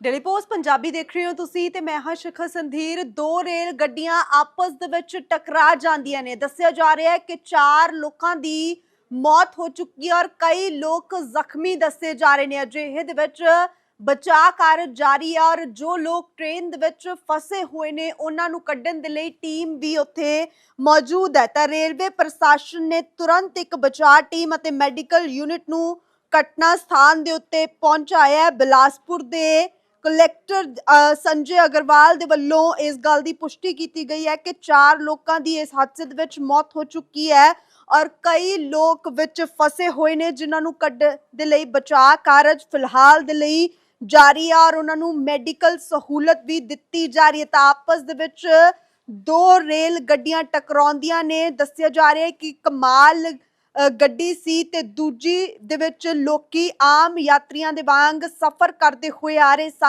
Daily post Punjabi ਦੇਖ ਰਹੇ ਹੋ ਤੁਸੀਂ ਤੇ ਮੈਂ ਹਾਂ ਸ਼ਿਖਰ ਸੰਧੀਰ। ਦੋ ਰੇਲ ਗੱਡੀਆਂ ਆਪਸ ਦੇ ਵਿੱਚ ਟਕਰਾ ਜਾਂਦੀਆਂ ਨੇ। ਦੱਸਿਆ ਜਾ ਰਿਹਾ ਹੈ ਕਿ ਚਾਰ ਲੋਕਾਂ ਦੀ ਮੌਤ ਹੋ ਚੁੱਕੀ ਹੈ ਔਰ ਕਈ ਲੋਕ ਜ਼ਖਮੀ ਦੱਸੇ ਜਾ ਰਹੇ ਨੇ। ਅਜਿਹੇ ਦੇ ਵਿੱਚ ਬਚਾਅ ਕਾਰਜ ਜਾਰੀ ਹੈ ਔਰ ਜੋ ਲੋਕ ਟ੍ਰੇਨ ਦੇ ਵਿੱਚ ਫਸੇ ਹੋਏ ਨੇ, ਉਹਨਾਂ ਨੂੰ ਕੱਢਣ ਦੇ ਲਈ ਟੀਮ ਵੀ ਉੱਥੇ ਮੌਜੂਦ ਹੈ। ਤਾਂ ਰੇਲਵੇ ਪ੍ਰਸ਼ਾਸਨ ਨੇ ਤੁਰੰਤ ਇੱਕ ਬਚਾਅ ਟੀਮ ਅਤੇ ਮੈਡੀਕਲ ਯੂਨਿਟ ਨੂੰ ਘਟਨਾ ਸਥਾਨ ਦੇ ਉੱਤੇ ਪਹੁੰਚਾਇਆ ਹੈ। ਬਿਲਾਸਪੁਰ ਦੇ ਕਲੈਕਟਰ ਸੰਜੇ ਅਗਰਵਾਲ ਦੇ ਵੱਲੋਂ ਇਸ ਗੱਲ ਦੀ ਪੁਸ਼ਟੀ ਕੀਤੀ ਗਈ ਹੈ ਕਿ ਚਾਰ ਲੋਕਾਂ ਦੀ ਇਸ ਹਾਦਸੇ ਦੇ ਵਿੱਚ ਮੌਤ ਹੋ ਚੁੱਕੀ ਹੈ ਔਰ ਕਈ ਲੋਕ ਵਿੱਚ ਫਸੇ ਹੋਏ ਨੇ ਜਿਨ੍ਹਾਂ ਨੂੰ ਕੱਢ ਦੇ ਲਈ ਬਚਾਅ ਕਾਰਜ ਫਿਲਹਾਲ ਦੇ ਲਈ ਜਾਰੀ ਆ ਔਰ ਉਹਨਾਂ ਨੂੰ ਮੈਡੀਕਲ ਸਹੂਲਤ ਵੀ ਦਿੱਤੀ ਜਾ ਰਹੀ ਹੈ। ਤਾਂ ਆਪਸ ਦੇ ਵਿੱਚ ਦੋ ਰੇਲ ਗੱਡੀਆਂ ਟਕਰਾਉਂਦੀਆਂ ਨੇ। ਦੱਸਿਆ ਜਾ ਰਿਹਾ ਹੈ ਕਿ ਕਮਾਲ ਅ, ਗੱਡੀ ਸੀ ਤੇ ਦੂਜੀ ਦੇ ਵਿੱਚ ਲੋਕੀ ਆਮ ਯਾਤਰੀਆਂ ਦੇ ਵਾਂਗ ਸਫ਼ਰ ਕਰਦੇ ਹੋਏ ਆ ਰਹੇ ਸਨ।